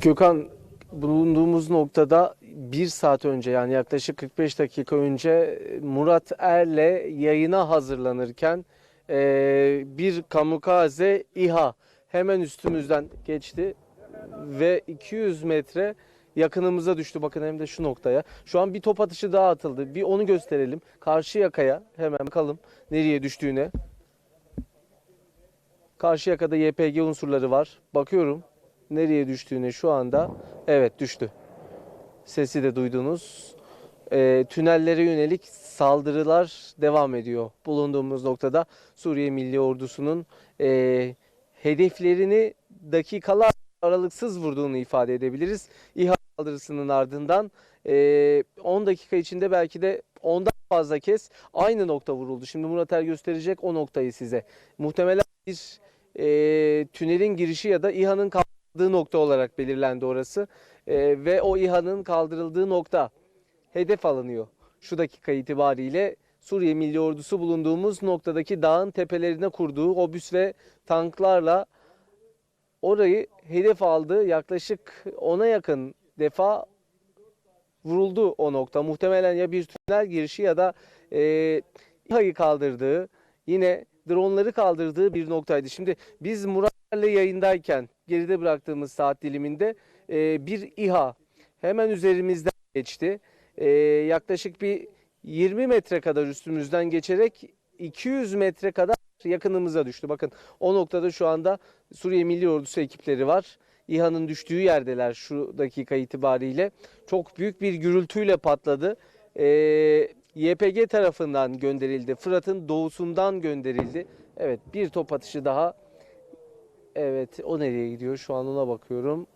Gökhan bulunduğumuz noktada bir saat önce yani yaklaşık 45 dakika önce Murat Er'le yayına hazırlanırken eee, bir kamikaze İHA hemen üstümüzden geçti ve 200 metre yakınımıza düştü. Bakın hem de şu noktaya. Şu an bir top atışı daha atıldı. Bir onu gösterelim. Karşı yakaya hemen bakalım nereye düştüğüne. Karşı yakada YPG unsurları var. Bakıyorum nereye düştüğüne şu anda. Evet düştü. Sesi de duydunuz. Ee, tünellere yönelik saldırılar devam ediyor. Bulunduğumuz noktada Suriye Milli Ordusu'nun e, hedeflerini dakikalar aralıksız vurduğunu ifade edebiliriz. İHA saldırısının ardından e, 10 dakika içinde belki de ondan fazla kez aynı nokta vuruldu. Şimdi Murat Er gösterecek o noktayı size. Muhtemelen bir e, tünelin girişi ya da İHA'nın kaldırıldığı nokta olarak belirlendi orası. E, ve o İHA'nın kaldırıldığı nokta hedef alınıyor. Şu dakika itibariyle Suriye Milli Ordusu bulunduğumuz noktadaki dağın tepelerine kurduğu obüs ve tanklarla orayı hedef aldı. Yaklaşık ona yakın defa vuruldu o nokta. Muhtemelen ya bir tünel girişi ya da e, İHA'yı kaldırdığı, yine dronları kaldırdığı bir noktaydı. Şimdi biz Murat'la yayındayken geride bıraktığımız saat diliminde e, bir İHA hemen üzerimizden geçti. E, yaklaşık bir 20 metre kadar üstümüzden geçerek 200 metre kadar yakınımıza düştü. Bakın o noktada şu anda Suriye Milli Ordusu ekipleri var. İHA'nın düştüğü yerdeler şu dakika itibariyle. Çok büyük bir gürültüyle patladı. Ee, YPG tarafından gönderildi. Fırat'ın doğusundan gönderildi. Evet bir top atışı daha. Evet o nereye gidiyor? Şu an ona bakıyorum.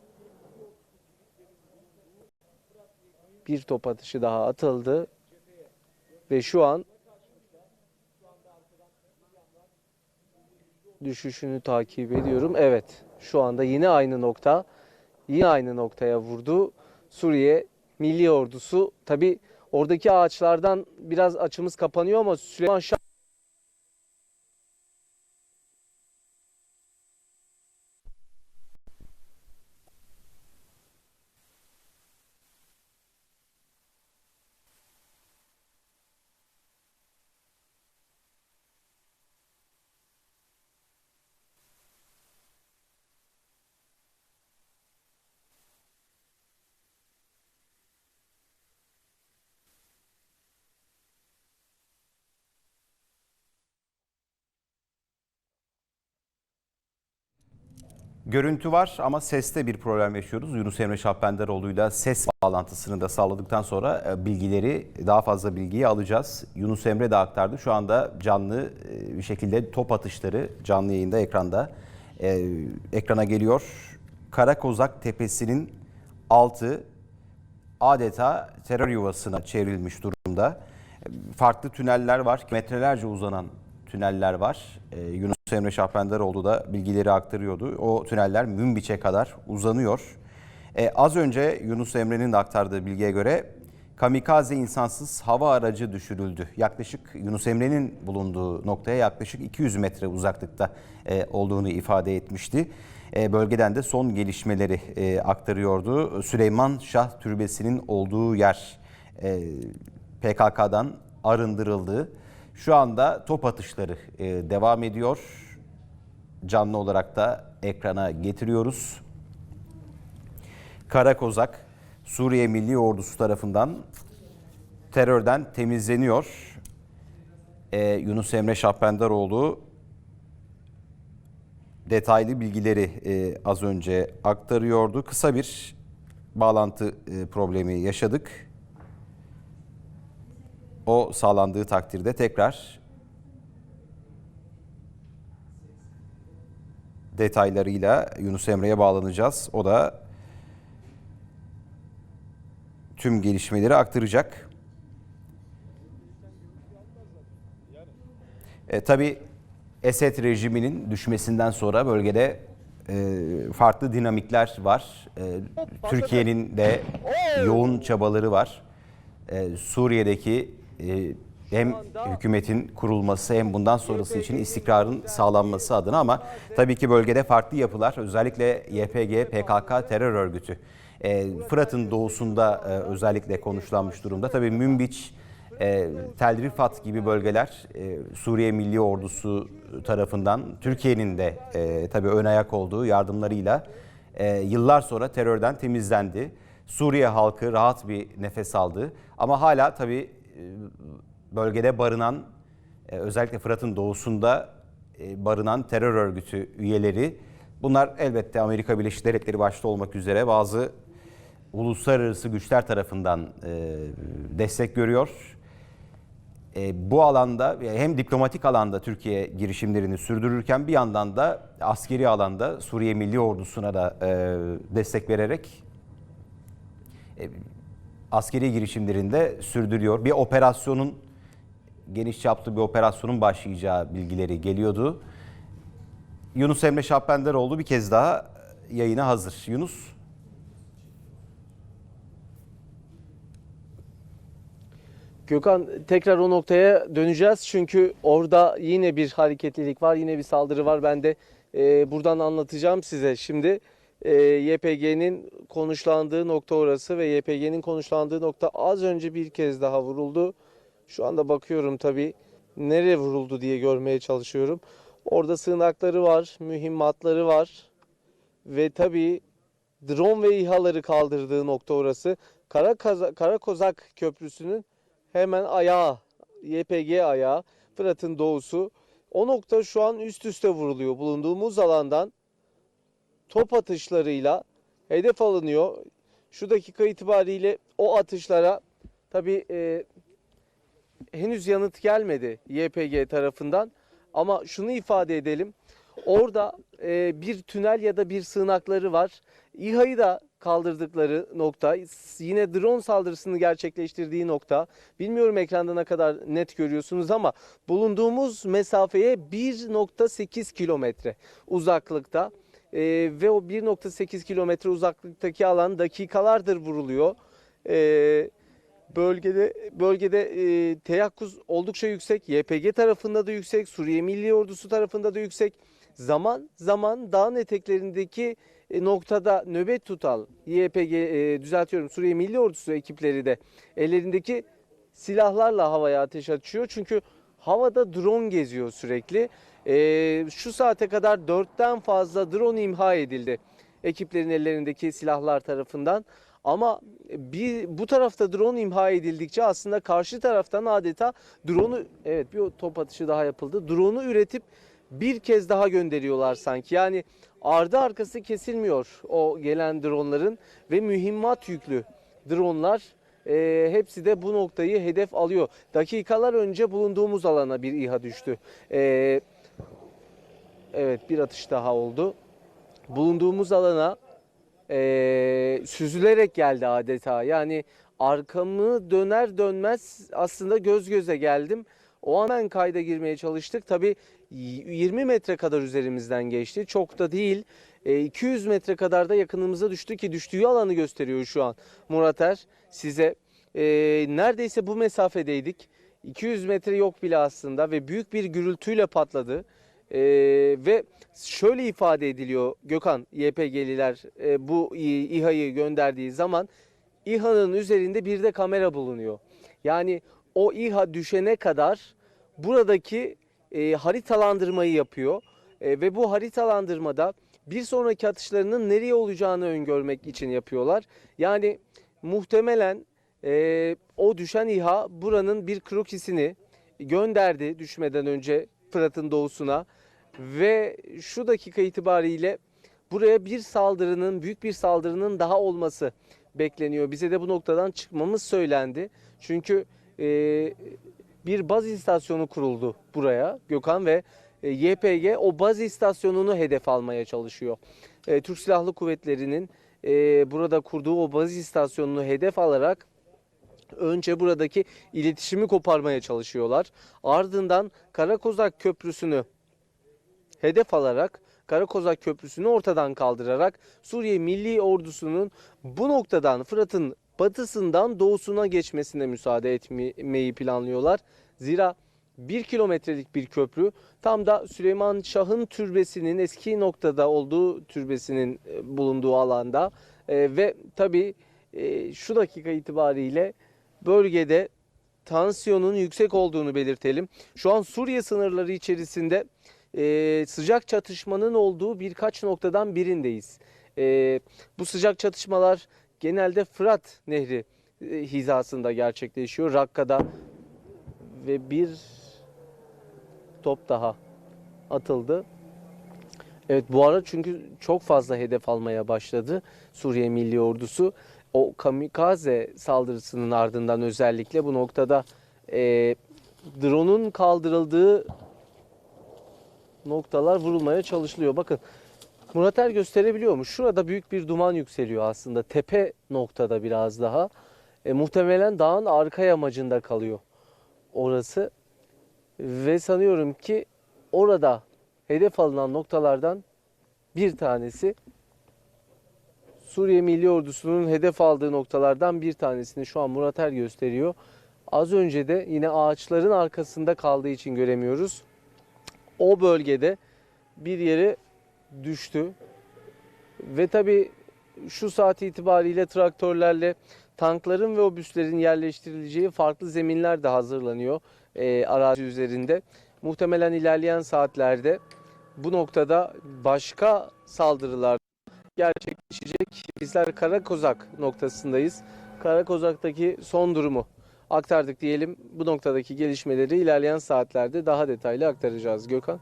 Bir top atışı daha atıldı. Ve şu an düşüşünü takip ediyorum. Evet şu anda yine aynı nokta. Yine aynı noktaya vurdu. Suriye Milli Ordusu tabi oradaki ağaçlardan biraz açımız kapanıyor ama Süleyman Şah Görüntü var ama seste bir problem yaşıyoruz. Yunus Emre Şahbenderoğlu'yla ses bağlantısını da sağladıktan sonra e, bilgileri, daha fazla bilgiyi alacağız. Yunus Emre de aktardı. Şu anda canlı e, bir şekilde top atışları canlı yayında ekranda e, ekrana geliyor. Karakozak Tepesi'nin altı adeta terör yuvasına çevrilmiş durumda. Farklı tüneller var, metrelerce uzanan tüneller var. Ee, Yunus Emre Şahbenderoğlu da bilgileri aktarıyordu. O tüneller Münbiç'e kadar uzanıyor. Ee, az önce Yunus Emre'nin de aktardığı bilgiye göre kamikaze insansız hava aracı düşürüldü. Yaklaşık Yunus Emre'nin bulunduğu noktaya yaklaşık 200 metre uzaklıkta e, olduğunu ifade etmişti. E, bölgeden de son gelişmeleri e, aktarıyordu. Süleyman Şah Türbesi'nin olduğu yer e, PKK'dan arındırıldı. Şu anda top atışları e, devam ediyor. Canlı olarak da ekrana getiriyoruz. Karakozak Suriye Milli Ordusu tarafından terörden temizleniyor. E, Yunus Emre Şahbendaroğlu detaylı bilgileri e, az önce aktarıyordu. Kısa bir bağlantı e, problemi yaşadık. O sağlandığı takdirde tekrar detaylarıyla Yunus Emre'ye bağlanacağız. O da tüm gelişmeleri aktaracak. E, tabii Esed rejiminin düşmesinden sonra bölgede e, farklı dinamikler var. E, Türkiye'nin de yoğun çabaları var. E, Suriye'deki hem hükümetin kurulması hem bundan sonrası için istikrarın sağlanması adına ama tabii ki bölgede farklı yapılar özellikle YPG, PKK terör örgütü e, Fırat'ın doğusunda e, özellikle konuşlanmış durumda. Tabii Münbiç, e, Tel Rifat gibi bölgeler e, Suriye Milli Ordusu tarafından Türkiye'nin de tabii ön ayak olduğu yardımlarıyla yıllar sonra terörden temizlendi. Suriye halkı rahat bir nefes aldı ama hala tabii bölgede barınan e, özellikle Fırat'ın doğusunda e, barınan terör örgütü üyeleri bunlar elbette Amerika Birleşik Devletleri başta olmak üzere bazı uluslararası güçler tarafından e, destek görüyor. Bu alanda hem diplomatik alanda Türkiye girişimlerini sürdürürken bir yandan da askeri alanda Suriye Milli Ordusu'na da destek vererek askeri girişimlerinde sürdürüyor. Bir operasyonun geniş çaplı bir operasyonun başlayacağı bilgileri geliyordu. Yunus Emre Şahbenderoğlu bir kez daha yayına hazır. Yunus Gökhan tekrar o noktaya döneceğiz çünkü orada yine bir hareketlilik var, yine bir saldırı var. Ben de e, buradan anlatacağım size. Şimdi e, YPG'nin konuşlandığı nokta orası ve YPG'nin konuşlandığı nokta az önce bir kez daha vuruldu. Şu anda bakıyorum tabii nereye vuruldu diye görmeye çalışıyorum. Orada sığınakları var, mühimmatları var ve tabii drone ve İHA'ları kaldırdığı nokta orası. Karakaza- Karakozak Köprüsü'nün hemen ayağı, YPG ayağı, Fırat'ın doğusu. O nokta şu an üst üste vuruluyor. Bulunduğumuz alandan top atışlarıyla hedef alınıyor. Şu dakika itibariyle o atışlara tabii e, henüz yanıt gelmedi YPG tarafından. Ama şunu ifade edelim. Orada e, bir tünel ya da bir sığınakları var. İHA'yı da kaldırdıkları nokta, yine drone saldırısını gerçekleştirdiği nokta. Bilmiyorum ekranda ne kadar net görüyorsunuz ama bulunduğumuz mesafeye 1.8 kilometre uzaklıkta. E, ve o 1.8 kilometre uzaklıktaki alan dakikalardır vuruluyor. E, bölgede bölgede e, teyakkuz oldukça yüksek. YPG tarafında da yüksek, Suriye Milli Ordusu tarafında da yüksek. Zaman zaman dağın eteklerindeki e, noktada nöbet tutan YPG e, düzeltiyorum Suriye Milli Ordusu ekipleri de ellerindeki silahlarla havaya ateş açıyor. Çünkü havada drone geziyor sürekli. E, şu saate kadar dörtten fazla drone imha edildi ekiplerin ellerindeki silahlar tarafından. Ama bir bu tarafta drone imha edildikçe aslında karşı taraftan adeta drone'u evet bir top atışı daha yapıldı. Drone'u üretip bir kez daha gönderiyorlar sanki. Yani ardı arkası kesilmiyor o gelen dronların ve mühimmat yüklü dronlar e, hepsi de bu noktayı hedef alıyor. Dakikalar önce bulunduğumuz alana bir İHA düştü. E, evet bir atış daha oldu. Bulunduğumuz alana e, süzülerek geldi adeta. Yani arkamı döner dönmez aslında göz göze geldim. O an hemen kayda girmeye çalıştık. Tabii 20 metre kadar üzerimizden geçti. Çok da değil. E, 200 metre kadar da yakınımıza düştü ki düştüğü alanı gösteriyor şu an Murat Er size. E, neredeyse bu mesafedeydik. 200 metre yok bile aslında ve büyük bir gürültüyle patladı. Ee, ve şöyle ifade ediliyor Gökhan YPG'liler e, bu İHA'yı gönderdiği zaman İHA'nın üzerinde bir de kamera bulunuyor. Yani o İHA düşene kadar buradaki e, haritalandırmayı yapıyor E, ve bu haritalandırmada bir sonraki atışlarının nereye olacağını öngörmek için yapıyorlar. Yani muhtemelen e, o düşen İHA buranın bir krokisini gönderdi düşmeden önce Fırat'ın doğusuna ve şu dakika itibariyle buraya bir saldırının, büyük bir saldırının daha olması bekleniyor. Bize de bu noktadan çıkmamız söylendi. Çünkü e, bir baz istasyonu kuruldu buraya Gökhan ve e, YPG o baz istasyonunu hedef almaya çalışıyor. E, Türk Silahlı Kuvvetleri'nin e, burada kurduğu o baz istasyonunu hedef alarak önce buradaki iletişimi koparmaya çalışıyorlar. Ardından Karakozak Köprüsü'nü hedef alarak Karakozak Köprüsü'nü ortadan kaldırarak Suriye Milli Ordusu'nun bu noktadan Fırat'ın batısından doğusuna geçmesine müsaade etmeyi planlıyorlar. Zira bir kilometrelik bir köprü tam da Süleyman Şah'ın türbesinin eski noktada olduğu türbesinin e, bulunduğu alanda E, ve tabii e, şu dakika itibariyle bölgede tansiyonun yüksek olduğunu belirtelim. Şu an Suriye sınırları içerisinde e, sıcak çatışmanın olduğu birkaç noktadan birindeyiz. E, bu sıcak çatışmalar genelde Fırat Nehri e, hizasında gerçekleşiyor. Rakka'da ve bir top daha atıldı. Evet bu ara çünkü çok fazla hedef almaya başladı Suriye Milli Ordusu. O kamikaze saldırısının ardından özellikle bu noktada e, drone'un kaldırıldığı noktalar vurulmaya çalışılıyor. Bakın Murat Er gösterebiliyor mu? Şurada büyük bir duman yükseliyor aslında. Tepe noktada biraz daha. E, muhtemelen dağın arka yamacında kalıyor orası. Ve sanıyorum ki orada hedef alınan noktalardan bir tanesi Suriye Milli Ordusu'nun hedef aldığı noktalardan bir tanesini şu an Murat Er gösteriyor. Az önce de yine ağaçların arkasında kaldığı için göremiyoruz. O bölgede bir yere düştü. Ve tabii şu saat itibariyle traktörlerle tankların ve obüslerin yerleştirileceği farklı zeminler de hazırlanıyor e, arazi üzerinde. Muhtemelen ilerleyen saatlerde bu noktada başka saldırılar gerçekleşecek. Bizler Karakozak noktasındayız. Karakozak'taki son durumu aktardık diyelim. Bu noktadaki gelişmeleri ilerleyen saatlerde daha detaylı aktaracağız Gökhan.